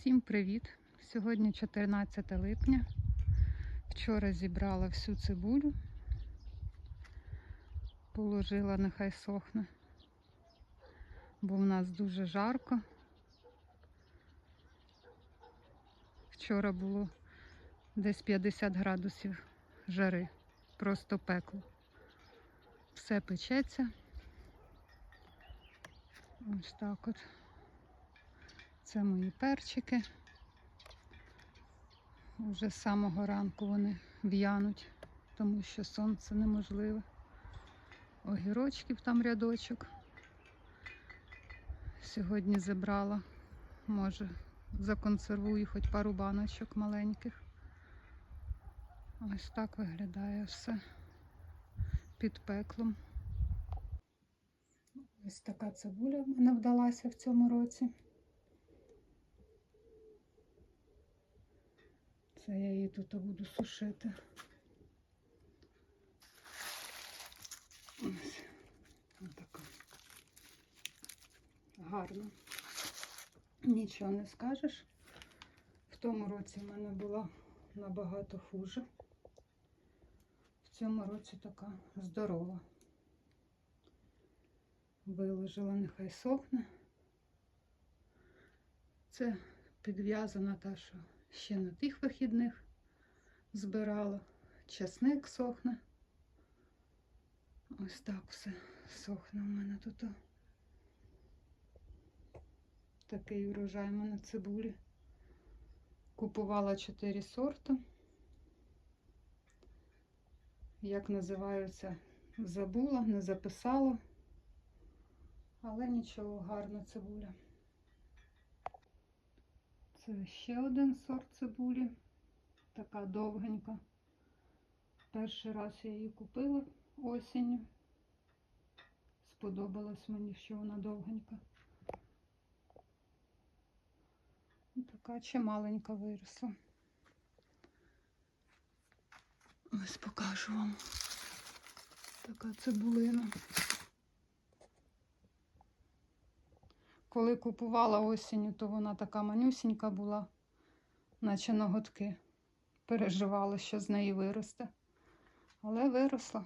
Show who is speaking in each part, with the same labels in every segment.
Speaker 1: Всім привіт! Сьогодні 14 липня. Вчора зібрала всю цибулю, положила, нехай сохне, бо в нас дуже жарко. Вчора було десь 50 градусів жари, просто пекло. Все печеться. Ось так от. Це мої перчики. Уже з самого ранку вони в'януть, тому що сонце неможливе. Огірочків там рядочок. Сьогодні забрала, може, законсервую хоч пару баночок маленьких. Ось так виглядає все під пеклом. Ось така цибуля в мене вдалася в цьому році. Це я її тут буду сушити. Ось така. Гарно. Нічого не скажеш. В тому році в мене була набагато хуже. В цьому році така здорова. Виложила, нехай сохне. Це підв'язана та, що ще на тих вихідних збирала. Часник сохне. Ось так все сохне у мене тут. Такий урожай у мене цибулі. Купувала 4 сорти. Як називаються, забула, не записала. Але нічого, гарна цибуля. Це ще один сорт цибулі, така довгенька. Перший раз я її купила осінню. Сподобалось мені, що вона довгенька. Така чималенька виросла. Ось покажу вам. Така цибулина. Коли купувала осінню, то вона така манюсінька була, наче ноготки. Переживала, що з неї виросте. Але виросла.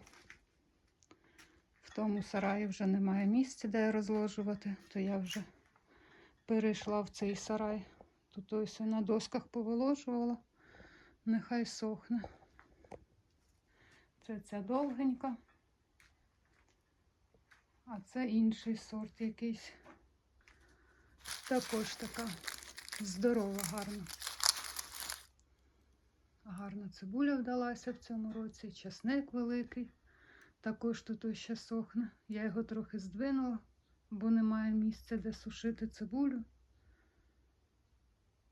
Speaker 1: В тому сараї вже немає місця, де розложувати, то я вже перейшла в цей сарай. Тут ось на досках повиложувала, нехай сохне. Це ця довгенька, а це інший сорт якийсь. Також така здорова, гарна. Гарна цибуля вдалася в цьому році, часник великий. Також тут ще сохне. Я його трохи здвинула, бо немає місця, де сушити цибулю.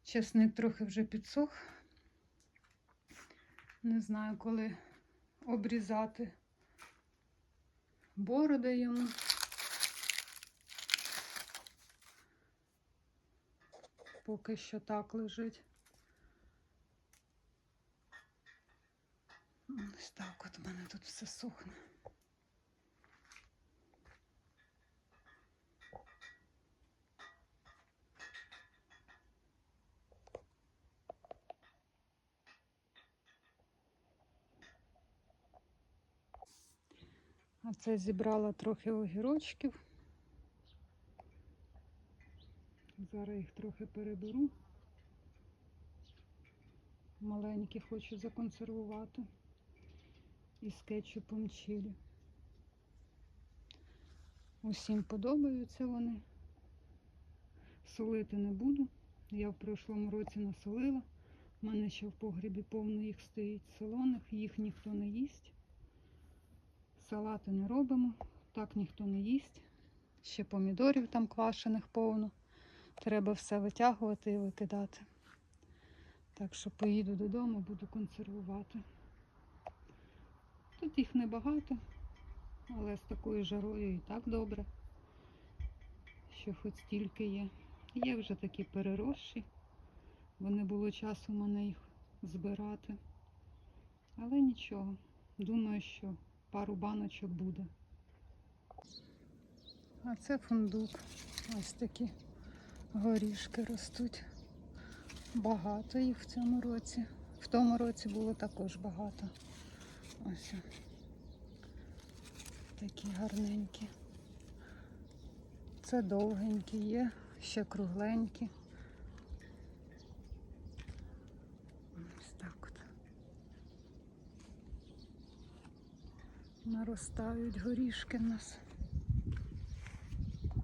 Speaker 1: Часник трохи вже підсох. Не знаю, коли обрізати бороди йому. Поки що так лежить. Ось так от у мене тут все сохне. А це зібрала трохи огірочків. Зараз їх трохи переберу. Маленькі хочу законсервувати із кетчупом чилі. Усім подобаються вони. Солити не буду. Я в прошлому році насолила. У мене ще в погрібі повно їх стоїть солоних, їх ніхто не їсть. Салати не робимо, так ніхто не їсть. Ще помідорів там квашених повно. Треба все витягувати і викидати. Так що поїду додому, буду консервувати. Тут їх небагато, але з такою жарою і так добре, що хоч стільки є. Є вже такі переросші, бо не було часу мене їх збирати. Але нічого, думаю, що пару баночок буде. А це фундук. Ось такі горішки ростуть. Багато їх в цьому році. В тому році було також багато. Ось. Такі гарненькі. Це довгенькі є, ще кругленькі. Ось так от. Наростають горішки в нас.